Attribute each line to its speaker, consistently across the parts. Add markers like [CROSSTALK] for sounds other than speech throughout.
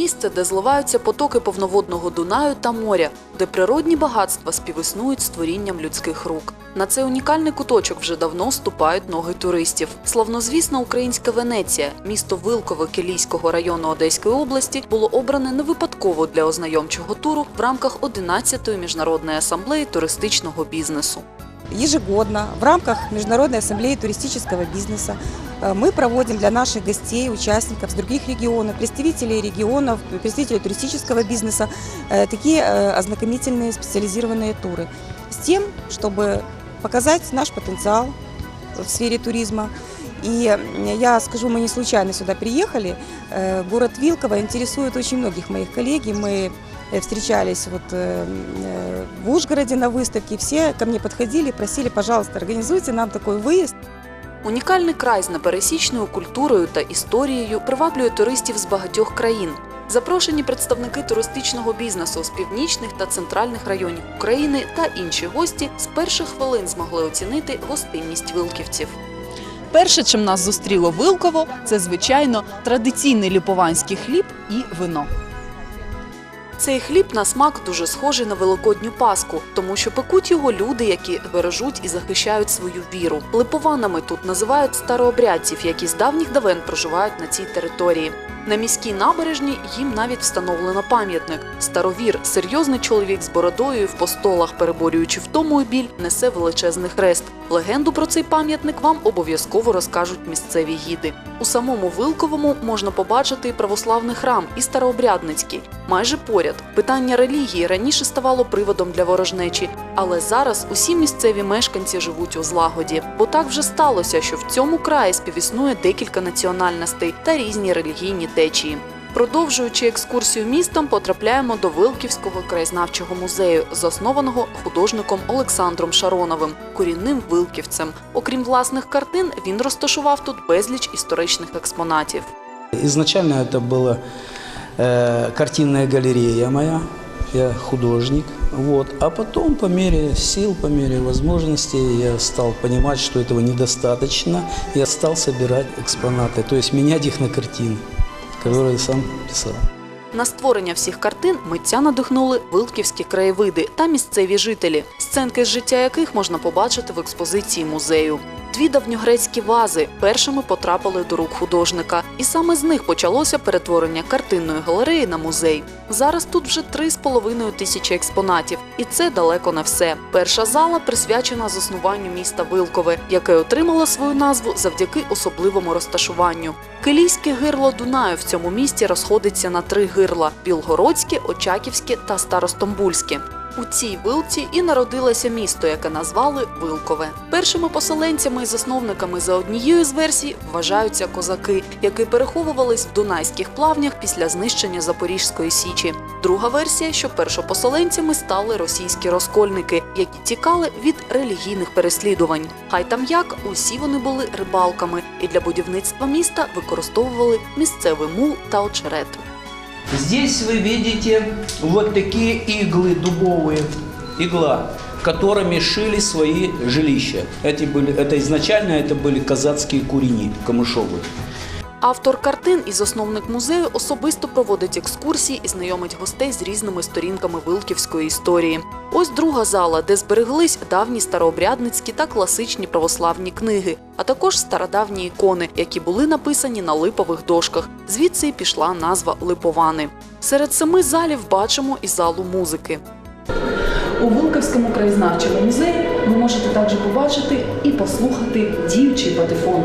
Speaker 1: місце, де зливаються потоки повноводного Дунаю та моря, де природні багатства співіснують з творінням людських рук. На цей унікальний куточок вже давно ступають ноги туристів. Славнозвісна українська Венеція, місто Вилкове Кілійського району Одеської області, було обране не випадково для ознайомчого туру в рамках 11-ї міжнародної асамблеї туристичного бізнесу
Speaker 2: Ежегодно в рамках Международной ассамблеи туристического бизнеса э, мы проводим для наших гостей, участников с других регионов, представителей регионов, представителей туристического бизнеса э, такие э, ознакомительные специализированные туры с тем, чтобы показать наш потенциал в сфере туризма. И м, я скажу, мы не случайно сюда приехали. Э, Город Вилково интересует очень многих моих коллег, и мы э, встречались вот э, э, в Ужгороде на выставке, все ко мне подходили, просили, пожалуйста, организуйте нам такой выезд.
Speaker 1: Унікальний край з непересічною культурою та історією приваблює туристів з багатьох країн. Запрошені представники туристичного бізнесу з північних та центральних районів України та інші гості з перших хвилин змогли оцінити гостинність вилківців.
Speaker 3: Перше, чим нас зустріло Вилково, це звичайно традиційний ліпованський хліб і вино.
Speaker 1: Цей хліб на смак дуже схожий на великодню паску, тому що пекуть його люди, які бережуть і захищають свою віру. Липованами тут називають старообрядців, які з давніх давен проживають на цій території. На міській набережній їм навіть встановлено пам'ятник. Старовір, серйозний чоловік з бородою в постолах, переборюючи втому і біль, несе величезний хрест. Легенду про цей пам'ятник вам обов'язково розкажуть місцеві гіди. У самому Вилковому можна побачити і православний храм, і старообрядницький. Майже поряд питання релігії раніше ставало приводом для ворожнечі, але зараз усі місцеві мешканці живуть у злагоді. Бо так вже сталося, що в цьому краї співіснує декілька національностей та різні релігійні течії. Продовжуючи екскурсію містом, потрапляємо до Вилківського краєзнавчого музею, заснованого художником Олександром Шароновим, корінним вилківцем. Окрім власних картин, він розташував тут безліч історичних експонатів.
Speaker 4: Изначально это была э, картинная галерея моя, я художник, вот. А потом по мере сил, по мере возможностей я стал понимать, что этого недостаточно. Я стал собирать экспонаты, то есть менять их на картины, которые сам писал.
Speaker 1: На створення всіх картин митця надихнули вилківські краєвиди та місцеві жителі, сценки з життя яких можна побачити в експозиції музею. Дві давньогрецькі вази першими потрапили до рук художника, і саме з них почалося перетворення картинної галереї на музей. Зараз тут вже три з половиною тисячі експонатів, і це далеко не все. Перша зала присвячена заснуванню міста Вилкове, яке отримало свою назву завдяки особливому розташуванню. Килійське гирло Дунаю в цьому місті розходиться на три гирла: Білгородське, Очаківське та Старостомбульське. У цій вилці і народилося місто, яке назвали Вилкове. Першими поселенцями і засновниками за однією з версій вважаються козаки, які переховувались в дунайських плавнях після знищення Запорізької січі. Друга версія, що першопоселенцями стали російські розкольники, які тікали від релігійних переслідувань. Хай там як усі вони були рибалками і для будівництва міста використовували місцевий мул та очерет.
Speaker 5: Здесь вы видите вот такие иглы дубовые, игла, которыми шили свои жилища. Эти были, это изначально это были казацкие курени камышовые.
Speaker 1: Автор картин і засновник музею особисто проводить екскурсії і знайомить гостей з різними сторінками вилківської історії. Ось друга зала, де збереглись давні старообрядницькі та класичні православні книги, а також стародавні ікони, які були написані на липових дошках. Звідси й пішла назва Липовани. Серед семи залів бачимо і залу музики.
Speaker 3: У Вилковському краєзнавчому музеї ви можете також побачити і послухати діючий патефон.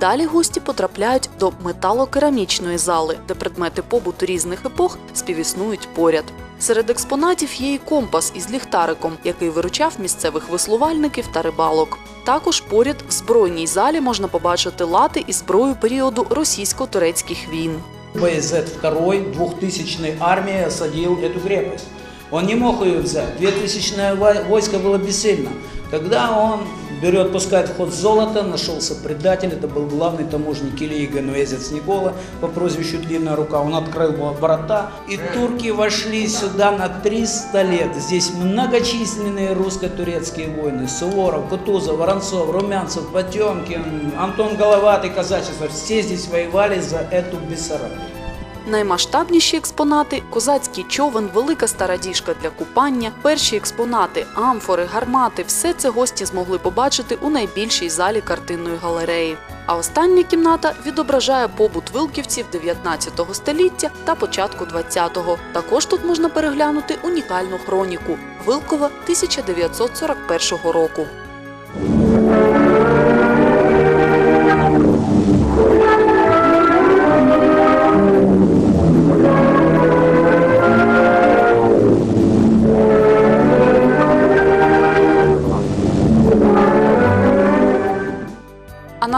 Speaker 1: Далі гості потрапляють до металокерамічної зали, де предмети побуту різних епох співіснують поряд. Серед експонатів є і компас із ліхтариком, який виручав місцевих веслувальників та рибалок. Також поряд в збройній залі можна побачити лати і зброю періоду російсько-турецьких війн.
Speaker 4: Баязет II 2000 армия осадил эту крепость. Он не мог ее взять. 2000 войско было бессильно. Тогда он
Speaker 5: берет, пускает в ход золото, нашелся предатель, это был главный таможник Ильи Генуэзец Никола по прозвищу Длинная Рука. Он открыл врата, и турки вошли сюда на 300 лет. Здесь многочисленные русско-турецкие войны. Суворов, Кутузов, Воронцов, Румянцев, Потемкин, Антон Головатый, казачество. Все здесь воевали за эту Бессарабию.
Speaker 1: Наймасштабніші експонати козацький човен, велика стара діжка для купання, перші експонати, амфори, гармати все це гості змогли побачити у найбільшій залі картинної галереї. А остання кімната відображає побут вилківців 19 століття та початку 20-го. Також тут можна переглянути унікальну хроніку Вилкова 1941 року.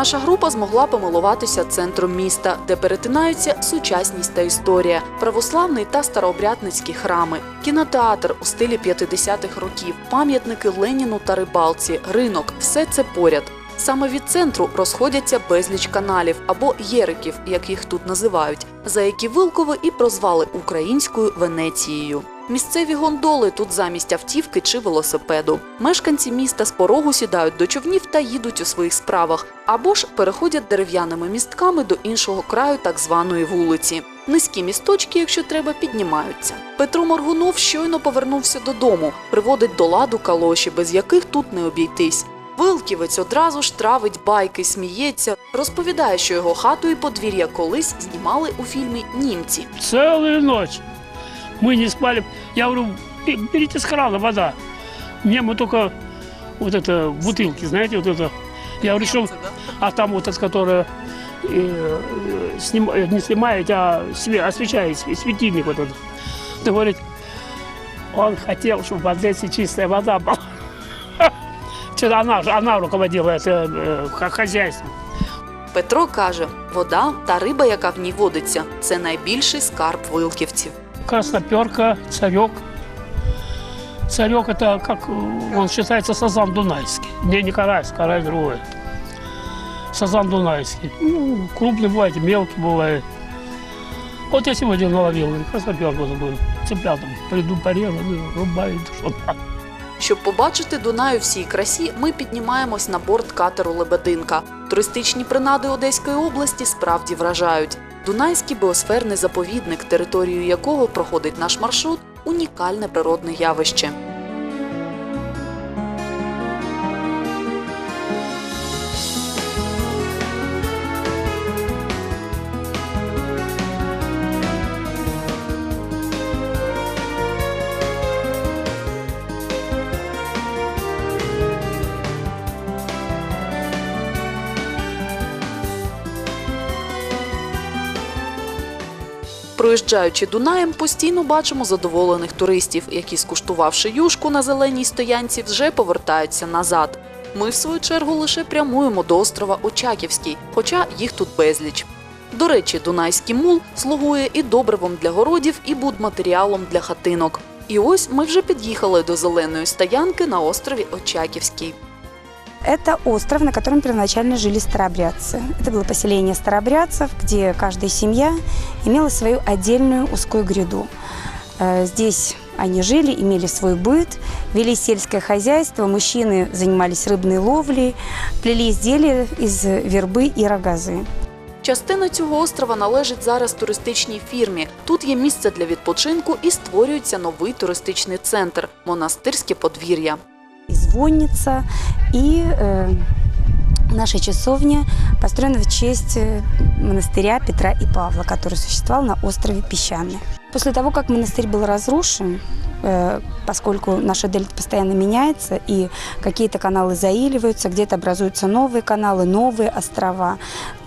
Speaker 1: Наша група змогла помилуватися центром міста, де перетинаються сучасність та історія, православний та старообрядницькі храми, кінотеатр у стилі 50-х років, пам'ятники Леніну та рибалці, ринок все це поряд. Саме від центру розходяться безліч каналів або єриків, як їх тут називають, за які Вилково і прозвали українською Венецією. Місцеві гондоли тут замість автівки чи велосипеду. Мешканці міста з порогу сідають до човнів та їдуть у своїх справах, або ж переходять дерев'яними містками до іншого краю так званої вулиці. Низькі місточки, якщо треба, піднімаються. Петро Моргунов щойно повернувся додому, приводить до ладу калоші, без яких тут не обійтись. Вилківець одразу ж травить байки, сміється, розповідає, що його хату і подвір'я колись знімали у фільмі Німці.
Speaker 6: Целую ночь. Мы не спали. Я говорю, «Бе- берите с крана вода. Мне мы только вот это бутылки, знаете, вот это. Я говорю, что... А там вот это, которая э, э, снима- не снимает, а све- освещает, св- светильник вот этот. Да говорит, он хотел, чтобы в Одессе чистая вода была. [LAUGHS] Что-то она, же- она руководила это э, х- хозяйством.
Speaker 1: Петро каже, вода та риба, яка в ній водиться, це найбільший скарб вилківців.
Speaker 6: Красноперка, царек. Царек это как э, он считается сазан дунайский. Не, не карась, карась другой. Сазан дунайский. Ну, крупный бывает, и мелкий бывает. Вот я сегодня наловил, говорю, красноперку забыл. Цыплятам приду порежу, ну, рубаю, что надо.
Speaker 1: Щоб побачити Дунай у всій красі, ми піднімаємось на борт катеру Лебединка. Туристичні принади Одеської області справді вражають. Дунайський біосферний заповідник, територію якого проходить наш маршрут, унікальне природне явище. Проїжджаючи Дунаєм, постійно бачимо задоволених туристів, які, скуштувавши юшку на зеленій стоянці, вже повертаються назад. Ми, в свою чергу, лише прямуємо до острова Очаківський, хоча їх тут безліч. До речі, Дунайський мул слугує і добривом для городів, і будматеріалом для хатинок. І ось ми вже під'їхали до зеленої стоянки на острові Очаківський.
Speaker 7: Это остров, на котором первоначально жили старообрядцы. Это было поселение старообрядцев, где каждая семья имела свою отдельную узкую гряду. Э, Здесь они жили, имели свой быт, вели сельское хозяйство, мужчины занимались рыбной ловлей, плели изделия из вербы и рогазы.
Speaker 1: Частина цього острова належить зараз туристичній фірмі. Тут є місце для відпочинку і створюється новий туристичний центр монастирське подвір'я.
Speaker 7: И звонница, и э, наша часовня построена в честь э, монастыря Петра и Павла, который существовал на острове Песчаный. После того, как монастырь был разрушен, э, поскольку наша дельта постоянно меняется, и какие-то каналы заиливаются, где-то образуются новые каналы, новые острова,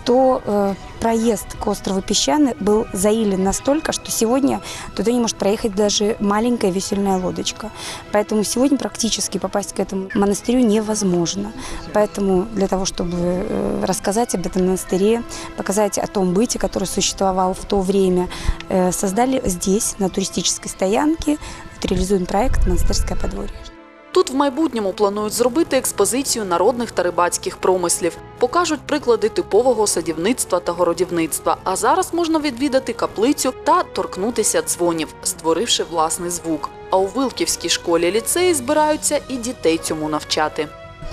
Speaker 7: то э, проезд к острову Песчаный был заилен настолько, что сегодня туда не может проехать даже маленькая весельная лодочка. Поэтому сегодня практически попасть к этому монастырю невозможно. Поэтому для того, чтобы э, рассказать об этом монастыре, показать о том быте, который существовал в то время, э, создали здесь, на туристической стоянке, вот реализуем проект «Монастырское подворье».
Speaker 1: Тут в майбутньому планують зробити експозицію народних та рибацьких промислів, покажуть приклади типового садівництва та городівництва. А зараз можна відвідати каплицю та торкнутися дзвонів, створивши власний звук. А у Вилківській школі ліцеї збираються і дітей цьому навчати.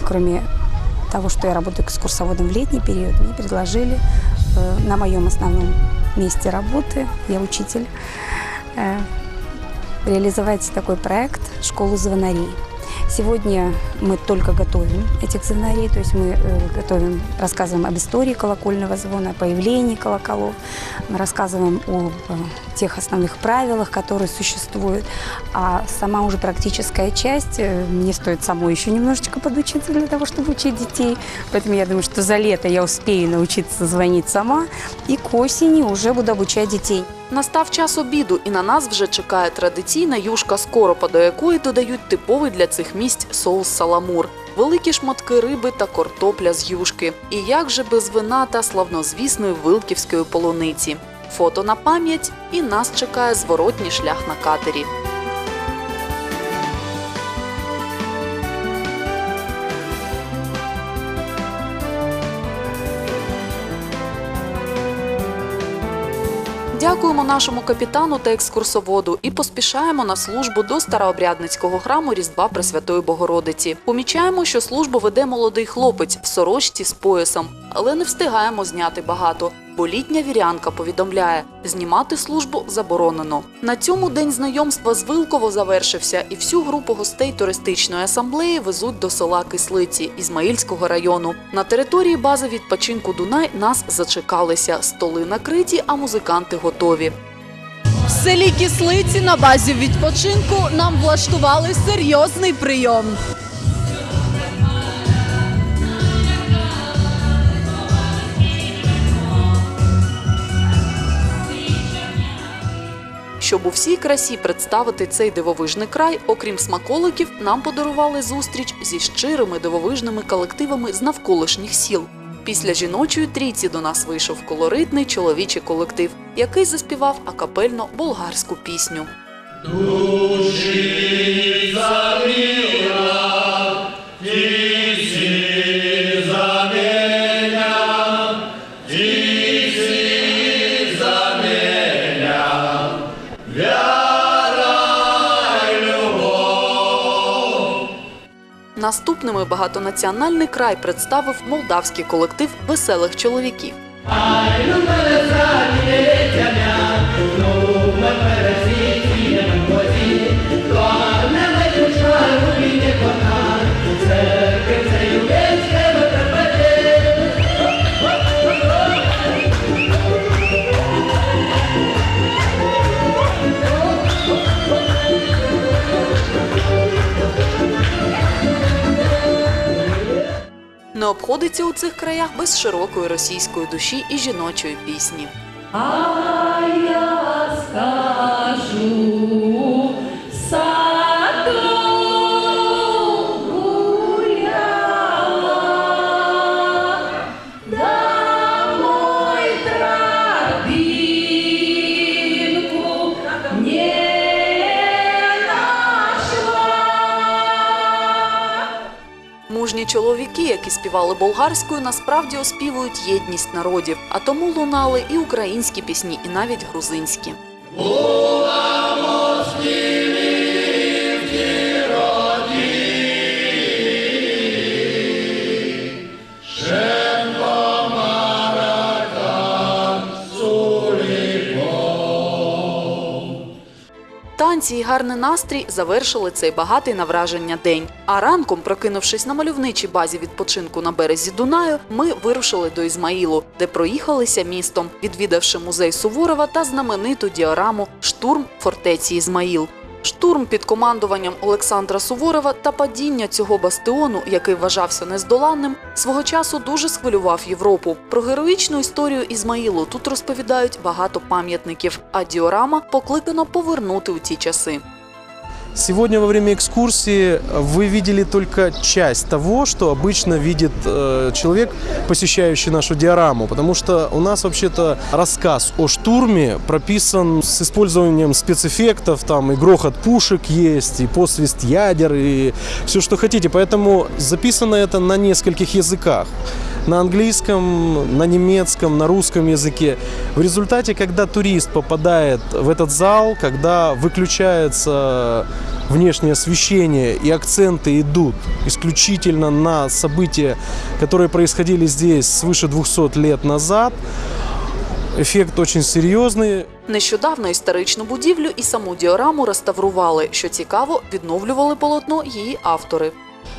Speaker 7: Кроме того, что я работаю экскурсоводом в летний период, мне предложили э, на моем основном месте работы, я учитель, э, реализовать такой проект «Школу звонарей». Сегодня мы только готовим этих звонарей, то есть мы э, готовим, рассказываем об истории колокольного звона, о появлении колоколов, мы рассказываем о э, тех основных правилах, которые существуют, а сама уже практическая часть, э, мне стоит самой еще немножечко подучиться для того, чтобы учить детей, поэтому я думаю, что за лето я успею научиться звонить сама, и к осени уже буду обучать детей.
Speaker 1: Настав час обіду, і на нас вже чекає традиційна юшка з коропа, до якої додають типовий для цих місць соус саламур, великі шматки риби та картопля з юшки. І як же без вина та славнозвісної вилківської полуниці. Фото на пам'ять, і нас чекає зворотній шлях на катері. Дякуємо нашому капітану та екскурсоводу і поспішаємо на службу до старообрядницького храму Різдва Пресвятої Богородиці. Помічаємо, що службу веде молодий хлопець в сорочці з поясом, але не встигаємо зняти багато, бо літня вірянка повідомляє, знімати службу заборонено. На цьому день знайомства з Вилково завершився, і всю групу гостей туристичної асамблеї везуть до села Кислиці Ізмаїльського району. На території бази відпочинку Дунай нас зачекалися. Столи накриті, а музиканти готові.
Speaker 8: В селі Кислиці на базі відпочинку нам влаштували серйозний прийом.
Speaker 1: Щоб у всій красі представити цей дивовижний край, окрім смаколиків, нам подарували зустріч зі щирими дивовижними колективами з навколишніх сіл. Після жіночої трійці до нас вийшов колоритний чоловічий колектив, який заспівав акапельно болгарську пісню. Наступними багатонаціональний край представив молдавський колектив веселих чоловіків. Цих краях без широкої російської душі і жіночої пісні. Мужні чоловіки, які співали болгарською, насправді оспівують єдність народів, а тому лунали і українські пісні, і навіть грузинські. Танці і гарний настрій завершили цей багатий на враження день. А ранком, прокинувшись на мальовничій базі відпочинку на березі Дунаю, ми вирушили до Ізмаїлу, де проїхалися містом, відвідавши музей Суворова та знамениту діораму Штурм фортеці Ізмаїл. Штурм під командуванням Олександра Суворова та падіння цього бастіону, який вважався нездоланним, свого часу дуже схвилював Європу. Про героїчну історію Ізмаїлу тут розповідають багато пам'ятників, а діорама покликано повернути у ті часи.
Speaker 9: Сегодня во время экскурсии вы видели только часть того, что обычно видит э, человек, посещающий нашу диораму, потому что у нас вообще-то рассказ о штурме прописан с использованием спецэффектов, там и грохот пушек есть, и посвист ядер, и все, что хотите. Поэтому записано это на нескольких языках на английском, на немецком, на русском языке. В результате, когда турист попадает в этот зал, когда выключается внешнее освещение и акценты идут исключительно на события, которые происходили здесь свыше 200 лет назад, эффект очень серьезный.
Speaker 1: Нещодавно історичну будівлю і саму діораму реставрували. Що цікаво, відновлювали полотно її автори.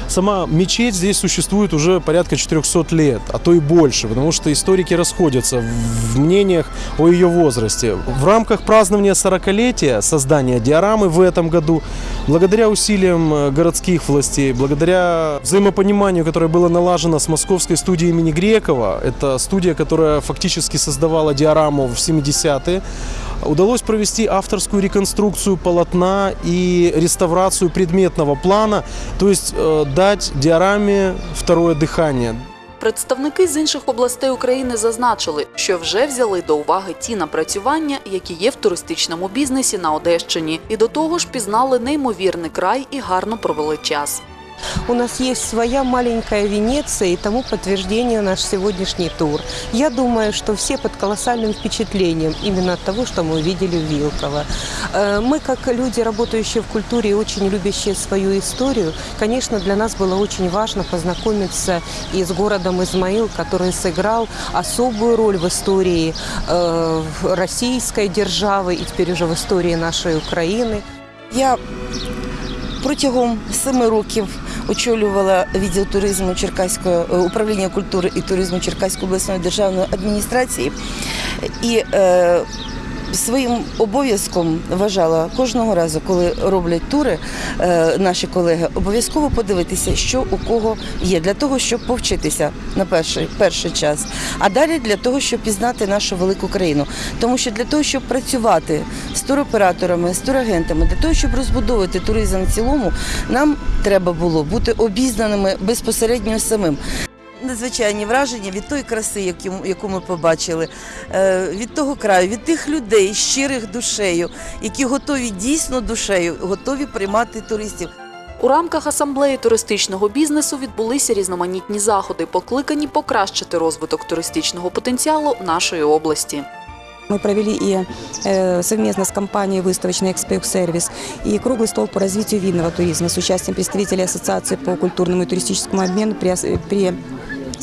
Speaker 9: Сама мечеть здесь существует уже порядка 400 лет, а то и больше, потому что историки расходятся в мнениях о ее возрасте. В рамках празднования 40-летия создания диорамы в этом году, благодаря усилиям э, городских властей, благодаря взаимопониманию, которое было налажено с московской студией имени Грекова, это студия, которая фактически создавала диораму в 70-е, удалось провести авторскую реконструкцию полотна и реставрацию предметного плана, то есть э, дать диораме второе дыхание.
Speaker 1: Представники з інших областей України зазначили, що вже взяли до уваги ті напрацювання, які є в туристичному бізнесі на Одещині, і до того ж пізнали неймовірний край і гарно провели час.
Speaker 10: У нас есть своя маленькая Венеция, и тому подтверждение наш сегодняшний тур. Я думаю, что все под колоссальным впечатлением именно от того, что мы увидели в Вилково. Э, Мы, как люди, работающие в культуре и очень любящие свою историю, конечно, для нас было очень важно познакомиться и с городом Измаил, который сыграл особую роль в истории э, российской державы и теперь уже в истории нашей Украины.
Speaker 11: Я протягом семи років очолювала відділ туризму Черкаської е, управління культури і туризму Черкаської обласної державної адміністрації. І е, своїм обов'язком вважала кожного разу, коли роблять тури е, наші колеги, обов'язково подивитися, що у кого є, для того, щоб повчитися на перший, перший час, а далі для того, щоб пізнати нашу велику країну. Тому що для того, щоб працювати з туроператорами, з турагентами, для того, щоб розбудовувати туризм в цілому, нам треба було бути обізнаними безпосередньо самим Надзвичайні враження від тої краси, яку- яку ми побачили, е, від того краю, від тих людей, щирих душею, які готові дійсно душею, готові приймати туристів.
Speaker 1: У рамках асамблеї туристичного бізнесу відбулися різноманітні заходи, покликані покращити розвиток туристичного потенціалу нашої області.
Speaker 7: Мы провели и э, совместно с компанией «Выставочный экспресс-сервис» и круглый стол по развитию винного туризма с участием представителей Ассоциации по культурному и туристическому обмену при, ас-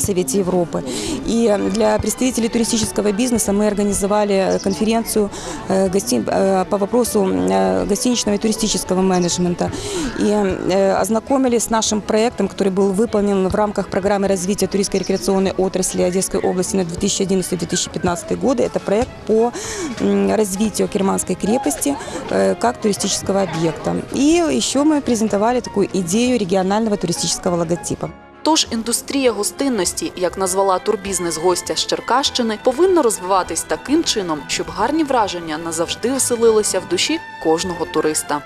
Speaker 7: при Совете Европы. И для представителей туристического бизнеса мы организовали конференцию э, гости- э, по вопросу э, гостиничного и туристического менеджмента. И э, ознакомились с нашим проектом, который был выполнен в рамках программы развития туристско-рекреационной отрасли Одесской области на 2011-2015 годы. Это проект по м, развитию Керманской крепости э, как туристического объекта. И еще мы презентовали такую идею регионального туристического логотипа.
Speaker 1: Тож індустрія гостинності, як назвала турбізнес гостя з Черкащини, повинна розвиватись таким чином, щоб гарні враження назавжди оселилися в душі кожного туриста.